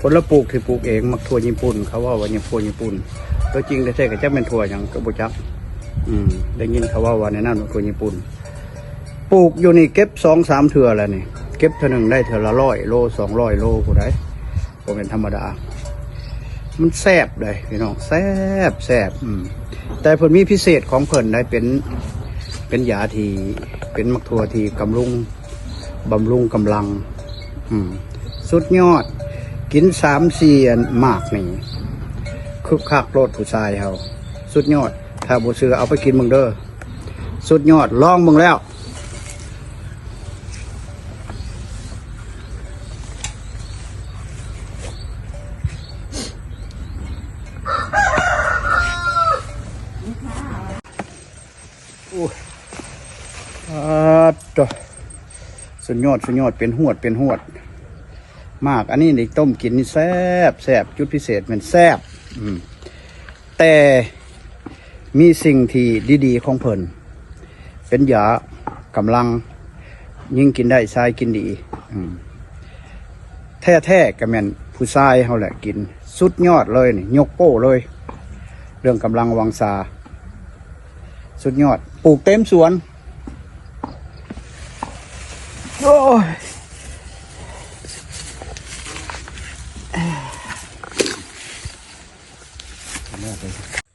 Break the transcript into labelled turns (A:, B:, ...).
A: ผลปลูกที่ปลูกเองมักถั่วญี่ปุ่น เขาว่าว่าเนี่ยถั่วญี่ปุ่น ตัวจริงแท้ๆก็จะเป็นถั่วอย่างกระบุจักอืมได้ยินเขาว่าว่าในนั้น่าถั่วญี่ปุ่น ปลูกอยู่นี่เก็บสองสามเถื่อแล้วนี่เก็บเท่าหนึ่งได้เถื่อละร้อยโลสองร้อยโลผู้ใดผมเป็นธรรมดา มันแซบเลยพี่น้องแซบแซบอืมแต่เพิ่นมีพิเศษของเพิ่นได้เป็นเป็นยาทีเป็นมักทัวทีกำลุงบำรุงกำลัง อืมสุดยอด กินสามสี่อันมากนี่คึกคักโลดผู้ชายเฮาสุดยอด ถ้าบ่ซื้อเอาไปกินมึงเด้อสุดยอดลองมึงแล้วอู้อ่าตัวสุดยอดสุดยอดเป็นหวดเป็นหวด มาก อันนี้ในต้มกินนี่แซ่บแซ่บจุดพิเศษมันแซ่บแต่มีสิ่งที่ดีๆของเพิ่นเป็นยากำลัง ยิ่งกินได้ชายกินดีแท้ๆก็แม่นผู้ชายเขาแหละกิน สุดยอดเลยนี่ยกโป้เลย เรื่องกำลังวังซาสุดยอด ปลูกเต็มสวน โอ้ย Gracias.